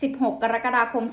16 กรกฎาคม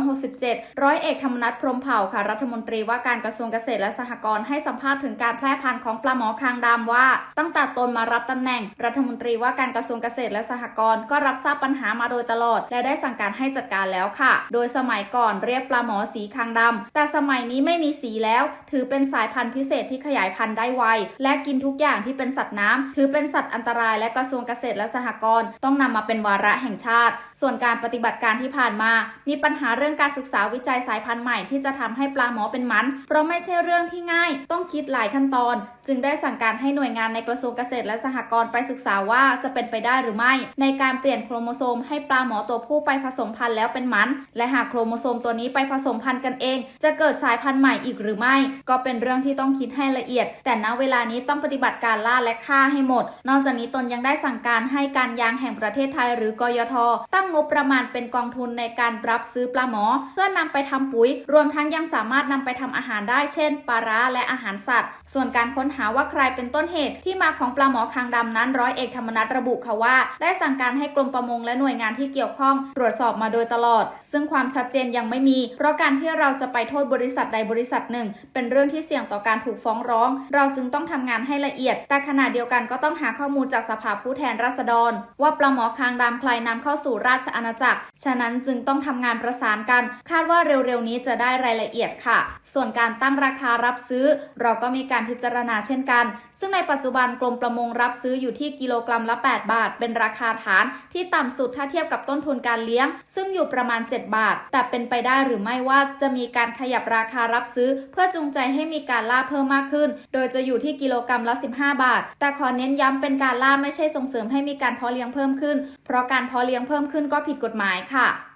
2567 ร้อยเอกธรรมนัฐพรมเผ่าค่ะ รัฐมนตรีว่าการกระทรวงเกษตรและสหกรณ์ให้สัมภาษณ์ถึงการแพร่พันธุ์ของปลาหมอคางดำว่า ตั้งแต่ตนมารับตำแหน่ง รัฐมนตรีว่าการกระทรวงเกษตรและสหกรณ์ก็รับทราบปัญหามาโดยตลอด และได้สั่งการให้จัดการแล้วค่ะ โดยสมัยก่อนเรียกปลาหมอสีคางดำแต่สมัยนี้ไม่มีสีแล้ว ถือเป็นสายพันธุ์พิเศษที่ขยายพันธุ์ได้ไวและกินทุกอย่างที่เป็นสัตว์น้ำถือเป็นสัตว์อันตรายและกระทรวงเกษตรและสหกรณ์ต้องนำมาเป็นวาระแห่งชาติ ส่วนการปฏิบัติการที่ผ่านมา มีปัญหาเรื่องการศึกษาวิจัยสายพันธุ์ใหม่ที่จะทำให้ปลาหมอเป็นมัน เพราะไม่ใช่เรื่องที่ง่าย ต้องคิดหลายขั้นตอน จึงได้สั่งการให้หน่วยงานในกระทรวงเกษตรและสหกรณ์ไปศึกษาว่าจะเป็นไปได้หรือไม่ ในการเปลี่ยนโครโมโซมให้ปลาหมอตัวผู้ไปผสมพันธุ์แล้วเป็นมัน และหากโครโมโซมตัวนี้ไปผสมพันธุ์กันเอง จะเกิดสายพันธุ์ใหม่อีกหรือไม่ ก็เป็นเรื่องที่ต้องคิดให้ละเอียด แต่ณเวลานี้ต้องปฏิบัติการล่าและฆ่าให้หมด นอกจากนี้ตนยังได้สั่งการให้การยางแห่งประเทศไทยหรือกยท ตั้งงบประมาณเป็นกองทุนในการรับซื้อปลาหมอ เพื่อนำไปทำปุ๋ย รวมทั้งยังสามารถนำไปทำอาหารได้เช่นปลาร้าและอาหารสัตว์ ส่วนการค้นหาว่าใครเป็นต้นเหตุที่มาของปลาหมอคางดำนั้นร้อยเอกธรรมนัฐระบุค่ะว่า ได้สั่งการให้กรมประมงและหน่วยงานที่เกี่ยวข้อง ตรวจสอบมาโดยตลอด ซึ่งความชัดเจนยังไม่มี เพราะการที่เราจะไปโทษบริษัทใดบริษัทหนึ่ง เป็นเรื่องที่เสี่ยงต่อการถูกฟ้องร้อง เราจึงต้องทำงานให้ละเอียด แต่ขณะเดียวกันก็ต้องหาข้อมูลจากสภาผู้แทนราษฎร ว่าปลาหมอคางดำใครนำเข้าสู่ราชอาณาจักรฉะนั้นจึงต้องทำงานประสานกัน คาดว่าเร็วๆนี้จะได้รายละเอียดค่ะ ส่วนการตั้งราคารับซื้อ เราก็มีการพิจารณาเช่นกัน ซึ่งในปัจจุบันกรมประมงรับซื้ออยู่ที่กิโลกรัมละ 8 บาท เป็นราคาฐานที่ต่ำสุดถ้าเทียบกับต้นทุนการเลี้ยง ซึ่งอยู่ประมาณ 7 บาท แต่เป็นไปได้หรือไม่ว่าจะมีการขยับราคารับซื้อ เพื่อจูงใจให้มีการล่าเพิ่มมากขึ้น โดยจะอยู่ที่กิโลกรัมละ 15 บาท แต่ขอเน้นย้ำเป็นการล่าไม่ใช่ส่งเสริมให้มีการเพาะเลี้ยงเพิ่มขึ้น เพราะการเพาะเลี้ยงเพิ่มขึ้นก็ผิดกฎหมายค่ะ